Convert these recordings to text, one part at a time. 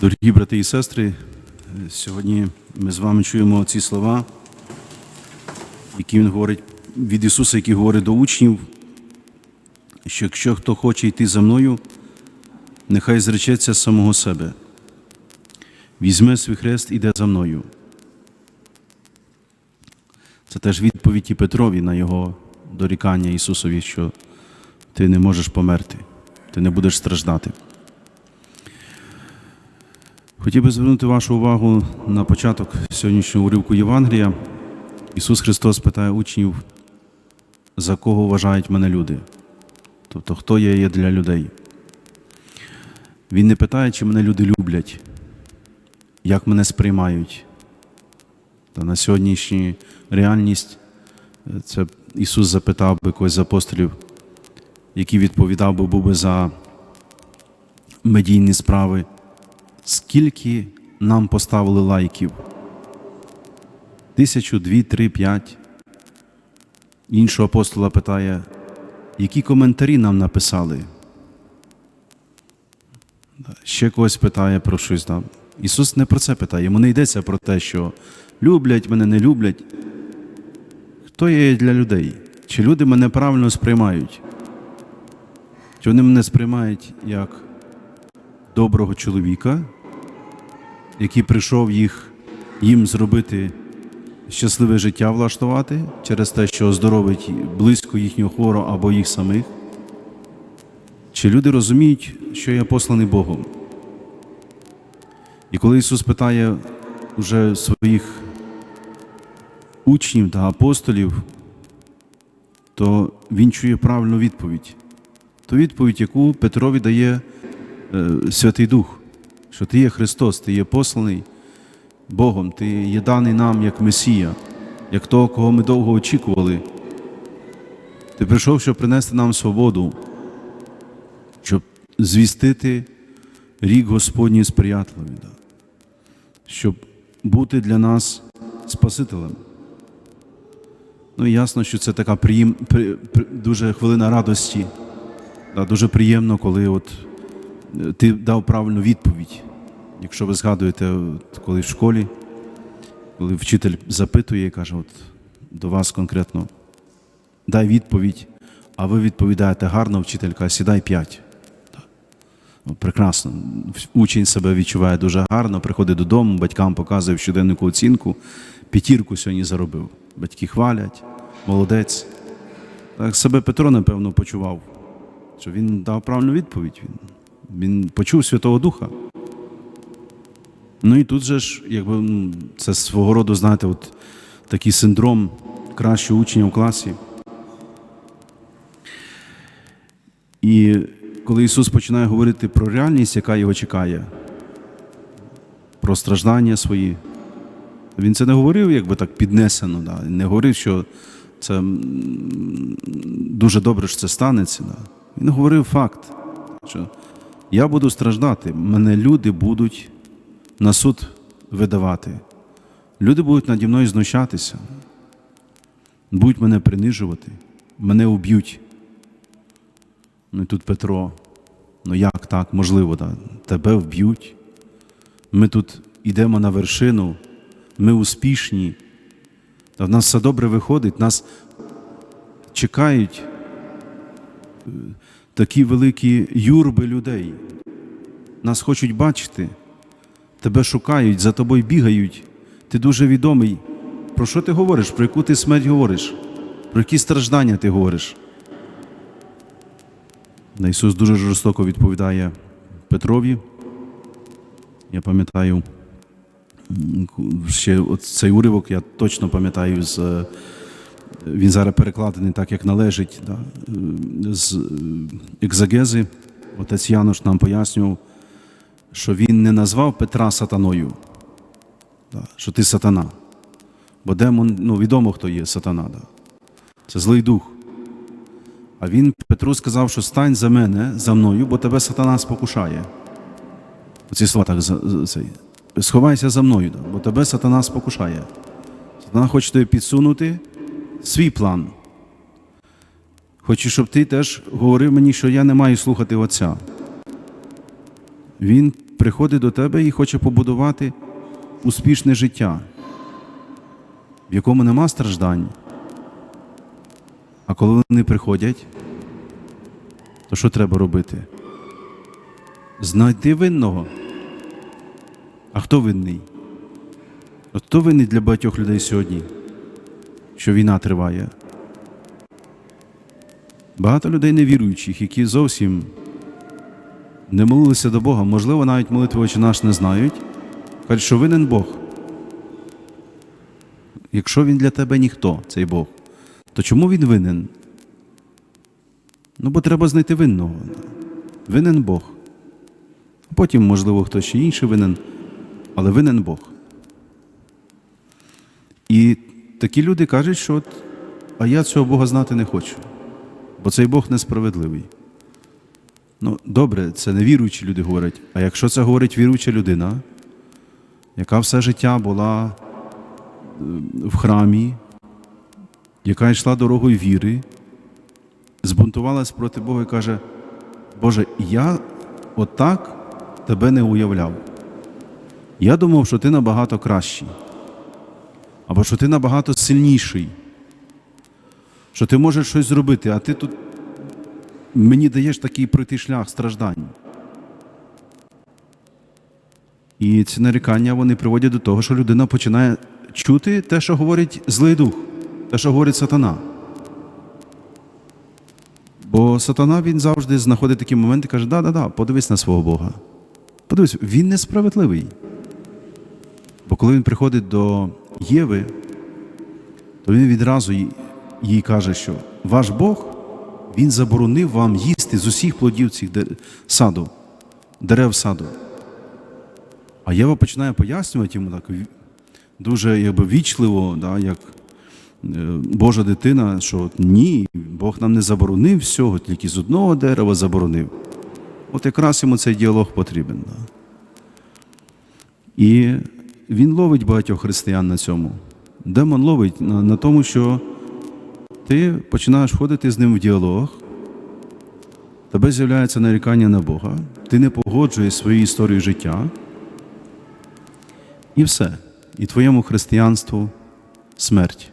Дорогі брати і сестри, сьогодні ми з вами чуємо ці слова, які він говорить від Ісуса, які говорить до учнів, що якщо хто хоче йти за мною, нехай зречеться самого себе. Візьме свій хрест і йде за мною. Це теж відповідь і Петрові на його дорікання Ісусові, що ти не можеш померти, ти не будеш страждати. Хотів би звернути вашу увагу на початок сьогоднішнього уривку Євангелія. Ісус Христос питає учнів, за кого вважають мене люди. Тобто, хто я є для людей. Він не питає, чи мене люди люблять, як мене сприймають. Та на сьогоднішню реальність е, це Ісус запитав би когось з апостолів, який відповідав би був би за медійні справи. Скільки нам поставили лайків? Тисячу, дві, три, п'ять. Іншого апостола питає, які коментарі нам написали? Ще когось питає про щось там. Ісус не про це питає. Йому не йдеться про те, що люблять мене, не люблять. Хто є для людей? Чи люди мене правильно сприймають? Чи вони мене сприймають як доброго чоловіка, який прийшов їх, їм зробити щасливе життя влаштувати через те, що оздоровить близько їхнього хворого або їх самих? Чи люди розуміють, що я посланий Богом? І коли Ісус питає уже своїх учнів та апостолів, то Він чує правильну відповідь. Ту відповідь, яку Петрові дає Святий Дух, що Ти є Христос, Ти є посланий Богом, Ти є даний нам як Месія, як того, кого ми довго очікували. Ти прийшов, щоб принести нам свободу, щоб звістити рік Господній сприятливий, щоб бути для нас Спасителем. Ну і ясно, що це така приєм... при... при- дуже хвилина радості. Да, дуже приємно, коли от е, ти дав правильну відповідь. Якщо ви згадуєте, коли в школі, коли вчитель запитує і каже, от до вас конкретно, дай відповідь, а ви відповідаєте гарно, вчителька, сідай п'ять. Ну, Прекрасно. Учень себе відчуває дуже гарно, приходить додому, батькам показує щоденнику оцінку, п'ятірку сьогодні заробив. Батьки хвалять, молодець. Так себе Петро, напевно, почував, що він дав правильну відповідь. Він, почув Святого Духа. Ну і тут же ж, якби ну, це свого роду, знаєте, от такий синдром кращого учня в класі. І коли Ісус починає говорити про реальність, яка його чекає, про страждання свої, він це не говорив, якби так піднесено, да. не говорив, що це дуже добре, що це станеться. Да. Він говорив факт, що я буду страждати, мене люди будуть на суд видавати. Люди будуть наді мною знущатися, будуть мене принижувати, мене уб'ють. Ну і тут Петро, ну як так, можливо, да? тебе вб'ють. Ми тут йдемо на вершину, ми успішні, та в нас все добре виходить, нас чекають е, такі великі юрби людей. Нас хочуть бачити, тебе шукають, за тобою бігають. Ти дуже відомий. Про що ти говориш? Про яку ти смерть говориш? Про які страждання ти говориш? На Ісус дуже жорстоко відповідає Петрові. Я пам'ятаю ще цей уривок, я точно пам'ятаю з. Він зараз перекладений так, як належить, да, е, з е, екзегези. Отець Януш нам пояснював, що він не назвав Петра сатаною, да, що ти сатана. Бо демон, ну відомо, хто є сатана. Да. Це злий дух. А він Петру сказав, що стань за мене, за мною, бо тебе сатана спокушає. Оці слова так цей. Сховайся за мною, да, бо тебе сатана спокушає. Сатана хоче тобі підсунути свій план. Хочу, щоб ти теж говорив мені, що я не маю слухати Отця. Він приходить до тебе і хоче побудувати успішне життя, в якому нема страждань. А коли вони приходять, то що треба робити? Знайти винного. А хто винний? От хто винний для багатьох людей сьогодні, що війна триває? Багато людей невіруючих, які зовсім не молилися до Бога, можливо, навіть молитви очі наш не знають, кажуть, що винен Бог. Якщо він для тебе ніхто, цей Бог, то чому він винен? Ну, бо треба знайти винного. Винен Бог. Потім, можливо, хтось ще інший винен, але винен Бог. І такі люди кажуть, що от, а я цього Бога знати не хочу, бо цей Бог несправедливий. Ну, добре, це не віруючі люди говорять. А якщо це говорить віруюча людина, яка все життя була е, в храмі, яка йшла дорогою віри, збунтувалась проти Бога і каже, Боже, я отак тебе не уявляв. Я думав, що ти набагато кращий, або що ти набагато сильніший, що ти можеш щось зробити, а ти тут мені даєш такий пройти шлях страждань. І ці нарікання вони приводять до того, що людина починає чути те, що говорить злий дух, те, що говорить сатана. Бо сатана він завжди знаходить такі моменти і каже: да, да, да, подивись на свого Бога. Подивись, він несправедливий. Бо коли він приходить до Єви, то він відразу їй- каже, що ваш Бог він заборонив вам їсти з усіх плодів цих саду, дерев саду. А Єва починає пояснювати йому так дуже якби, вічливо, да, як е, Божа дитина, що ні, Бог нам не заборонив всього, тільки з одного дерева заборонив. От якраз йому цей діалог потрібен. Да. І він ловить багатьох християн на цьому. Демон ловить на, на тому, що ти починаєш входити з ним в діалог, тебе з'являється нарікання на Бога, ти не погоджуєш свою історію життя, і все. І твоєму християнству смерть.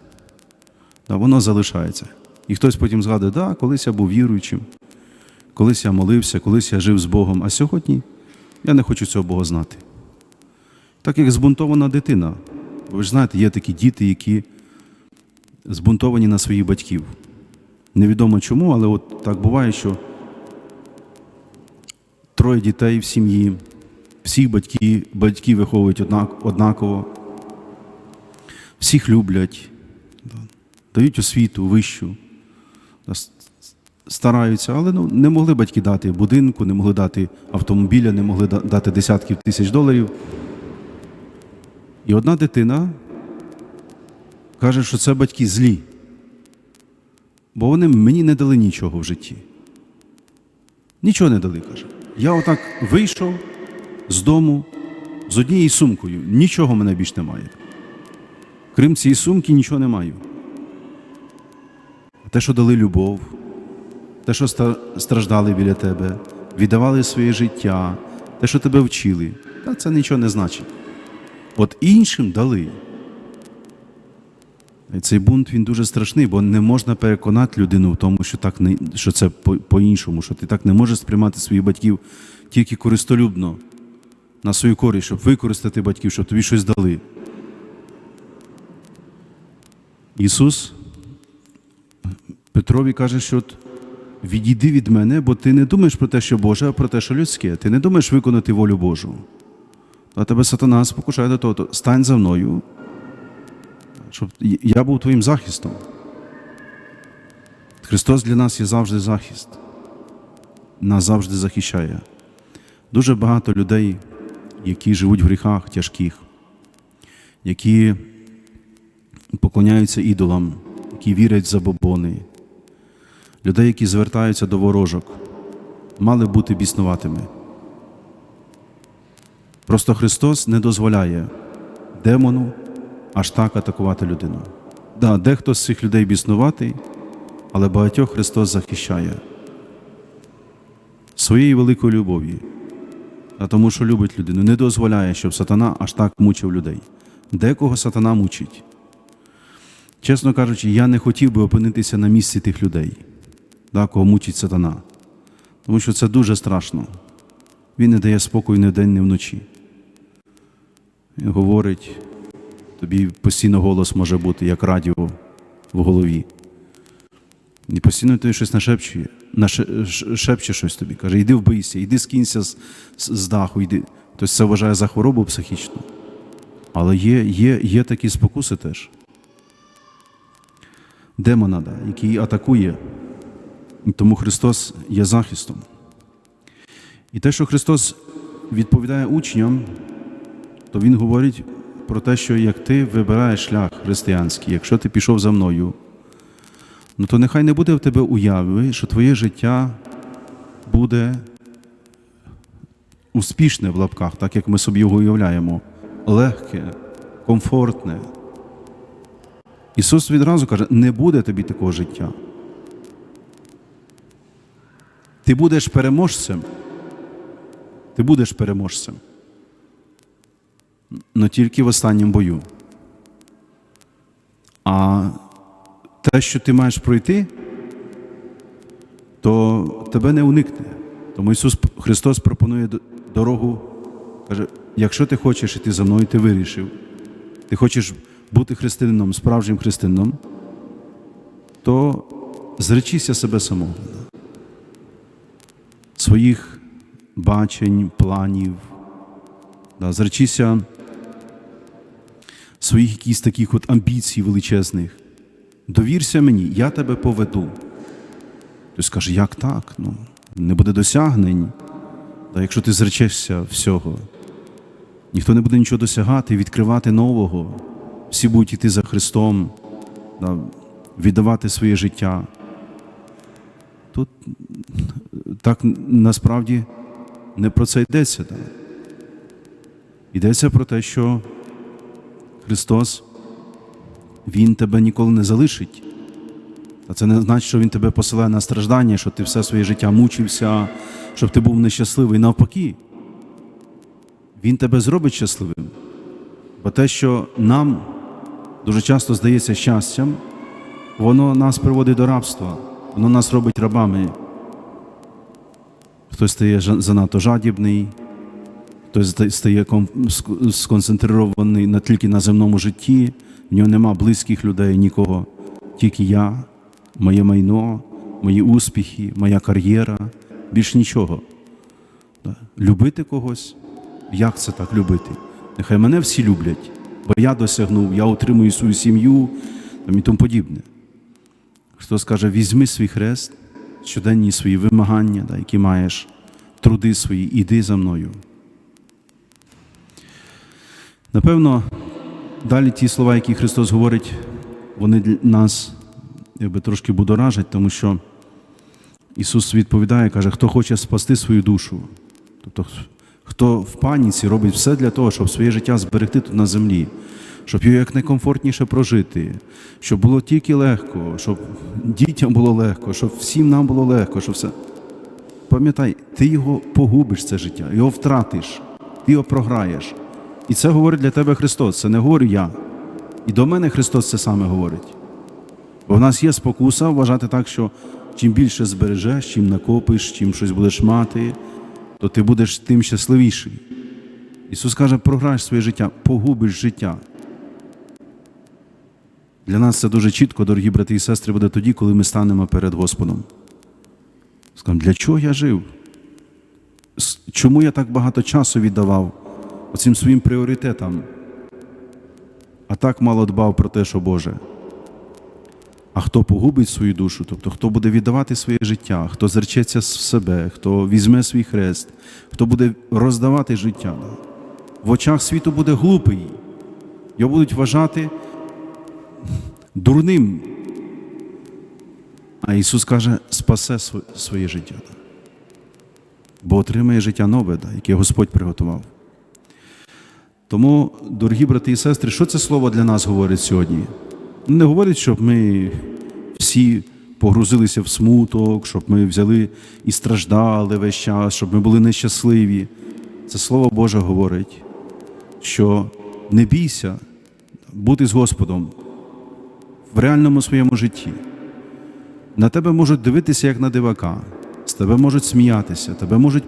Да, воно залишається. І хтось потім згадує, да, колись я був віруючим, колись я молився, колись я жив з Богом, а сьогодні я не хочу цього Бога знати. Так як збунтована дитина. Ви ж знаєте, є такі діти, які збунтовані на своїх батьків. Невідомо чому, але от так буває, що троє дітей в сім'ї, всіх батьки, батьки виховують однак, однаково, всіх люблять, дають освіту вищу, стараються, але ну, не могли батьки дати будинку, не могли дати автомобіля, не могли дати десятків тисяч доларів. І одна дитина каже, що це батьки злі, бо вони мені не дали нічого в житті. Нічого не дали, каже. Я отак вийшов з дому з однією сумкою. Нічого мене більш немає. Крім цієї сумки, нічого не маю. Те, що дали любов, те, що страждали біля тебе, віддавали своє життя, те, що тебе вчили, та це нічого не значить. От іншим дали. Цей бунт він дуже страшний, бо не можна переконати людину в тому, що так не що це по- по-іншому, що ти так не можеш сприймати своїх батьків тільки користолюбно на свою користь, щоб використати батьків, щоб тобі щось дали. Ісус Петрові каже, що відійди від мене, бо ти не думаєш про те, що Боже, а про те, що людське. Ти не думаєш виконати волю Божу. А тебе сатана спокушає до того, то стань за мною, щоб я був твоїм захистом. Христос для нас є завжди захист, нас завжди захищає. Дуже багато людей, які живуть в гріхах тяжких, які поклоняються ідолам, які вірять в забобони, людей, які звертаються до ворожок, мали бути біснуватими. Просто Христос не дозволяє демону аж так атакувати людину. Да, дехто з цих людей біснуватий, але багатьох Христос захищає своєю великою любов'ю. а тому, що любить людину, не дозволяє, щоб сатана аж так мучив людей. Декого сатана мучить. Чесно кажучи, я не хотів би опинитися на місці тих людей, да, кого мучить сатана. Тому що це дуже страшно. Він не дає спокою ні вдень, ні вночі. Він говорить, тобі постійно голос може бути, як радіо в голові. І постійно тобі щось нашепчує, наше- шепче щось тобі. Каже, йди вбийся, йди скинься з, з, з даху, йди. Тобто це вважає за хворобу психічну. Але є, є, є такі спокуси теж. Демона, да, який атакує. Тому Христос є захистом. І те, що Христос відповідає учням, то Він говорить про те, що як ти вибираєш шлях християнський, якщо ти пішов за мною, ну то нехай не буде в тебе уяви, що твоє життя буде успішне в лапках, так як ми собі його уявляємо, легке, комфортне. Ісус відразу каже, не буде тобі такого життя. Ти будеш переможцем. Ти будеш переможцем. Но тільки в останньому бою. А те, що ти маєш пройти, то тебе не уникне. Тому Ісус Христос пропонує дорогу, каже, якщо ти хочеш іти за мною, ти вирішив, ти хочеш бути християнином, справжнім християнином, то зречися себе самого. Своїх бачень, планів, зречися своїх якісь таких от амбіцій величезних. Довірся мені, я тебе поведу. Ти скаже, як так? Ну, не буде досягнень. Та якщо ти зречешся всього, ніхто не буде нічого досягати, відкривати нового. Всі будуть йти за Христом, да, віддавати своє життя. Тут так насправді не про це йдеться. Да. Йдеться про те, що Христос, Він тебе ніколи не залишить. А це не значить, що Він тебе посилає на страждання, що ти все своє життя мучився, щоб ти був нещасливий. Навпаки, Він тебе зробить щасливим. Бо те, що нам дуже часто здається щастям, воно нас приводить до рабства, воно нас робить рабами. Хтось стає занадто жадібний, хтось стає сконцентрований тільки на земному житті, в нього нема близьких людей, нікого. Тільки я, моє майно, мої успіхи, моя кар'єра, більш нічого. Любити когось, як це так любити? Нехай мене всі люблять, бо я досягнув, я отримую свою сім'ю і тому подібне. Христос каже, візьми свій хрест, щоденні свої вимагання, які маєш, труди свої, іди за мною. Напевно, далі ті слова, які Христос говорить, вони для нас якби, трошки будоражать, тому що Ісус відповідає, каже, хто хоче спасти свою душу. Тобто, хто в паніці робить все для того, щоб своє життя зберегти тут на землі, щоб його якнайкомфортніше прожити, щоб було тільки легко, щоб дітям було легко, щоб всім нам було легко, щоб все. Пам'ятай, ти його погубиш це життя, його втратиш, ти його програєш. І це говорить для тебе Христос, це не говорю я. І до мене Христос це саме говорить. Бо в нас є спокуса вважати так, що чим більше збережеш, чим накопиш, чим щось будеш мати, то ти будеш тим щасливіший. Ісус каже, програєш своє життя, погубиш життя. Для нас це дуже чітко, дорогі брати і сестри, буде тоді, коли ми станемо перед Господом. Скажемо, для чого я жив? Чому я так багато часу віддавав оцим своїм пріоритетам, а так мало дбав про те, що Боже? А хто погубить свою душу, тобто хто буде віддавати своє життя, хто зречеться з себе, хто візьме свій хрест, хто буде роздавати життя, в очах світу буде глупий. Його будуть вважати дурним. А Ісус каже, спасе своє життя, бо отримає життя нове, яке Господь приготував. Тому, дорогі брати і сестри, що це слово для нас говорить сьогодні? Не говорить, щоб ми всі погрузилися в смуток, щоб ми взяли і страждали весь час, щоб ми були нещасливі. Це Слово Боже говорить, що не бійся бути з Господом в реальному своєму житті. На тебе можуть дивитися як на дивака, з тебе можуть сміятися, тебе можуть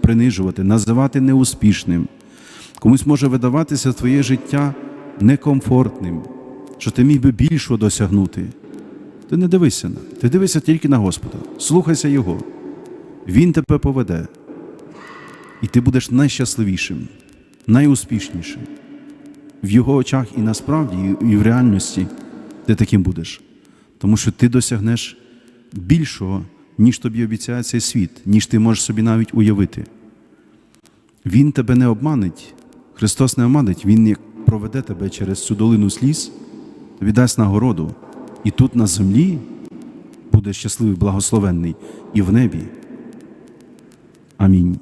принижувати, називати неуспішним. Комусь може видаватися твоє життя некомфортним, що ти міг би більшого досягнути. Ти не дивися на, ти дивися тільки на Господа, слухайся Його. Він тебе поведе. І ти будеш найщасливішим, найуспішнішим. В його очах і насправді, і- в реальності ти таким будеш. Тому що ти досягнеш більшого, ніж тобі обіцяє цей світ, ніж ти можеш собі навіть уявити. Він тебе не обманить, Христос не омадить, Він як проведе тебе через цю долину сліз, тобі дасть нагороду. І тут на землі буде щасливий, благословенний, і в небі. Амінь.